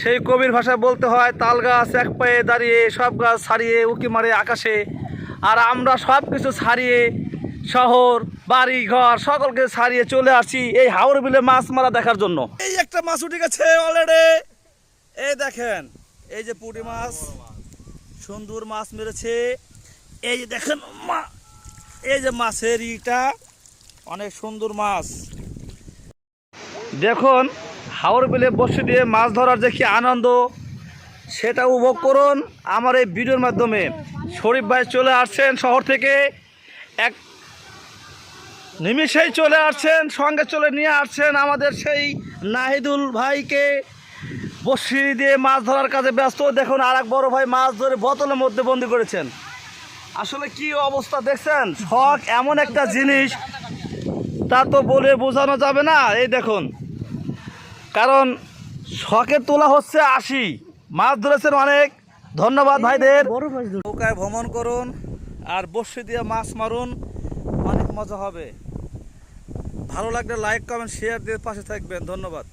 সেই কবির ভাষায় বলতে হয় তাল গাছ এক পায়ে দাঁড়িয়ে সব গাছ ছাড়িয়ে উকি মারে আকাশে। আর আমরা সব কিছু ছাড়িয়ে শহর বাড়ি ঘর সকলকে ছাড়িয়ে চলে আসি এই হাওর বিলে মাছ মারা দেখার জন্য। এই একটা মাছ উঠে গেছে অলরেডি এই দেখেন এই যে পুঁটি মাছ সুন্দর মাছ মেরেছে। এই যে দেখেন মা- এই যে মাছের ইটা অনেক সুন্দর মাছ। দেখুন হাওর বিলে বসে দিয়ে মাছ ধরার যে কি আনন্দ, সেটা উপভোগ করুন আমার এই ভিডিওর মাধ্যমে। শরীফ ভাই চলে আসছেন শহর থেকে। এক নিমিষেই চলে আসছেন, সঙ্গে চলে নিয়ে আসছেন আমাদের সেই নাহিদুল ভাইকে। বসি দিয়ে মাছ ধরার কাজে ব্যস্ত। দেখুন আর এক বড় ভাই মাছ ধরে বোতলের মধ্যে বন্দি করেছেন। আসলে কি অবস্থা দেখছেন? শখ এমন একটা জিনিস, তা তো বলে বোঝানো যাবে না। এই দেখুন কারণ শখে তোলা হচ্ছে আশি। মাছ ধরেছেন অনেক। ধন্যবাদ ভাইদের। নৌকায় ভ্রমণ করুন আর বসে দিয়ে মাছ মারুন অনেক মজা হবে। ভালো লাগলে লাইক কমেন্ট শেয়ার দিয়ে পাশে থাকবেন। ধন্যবাদ।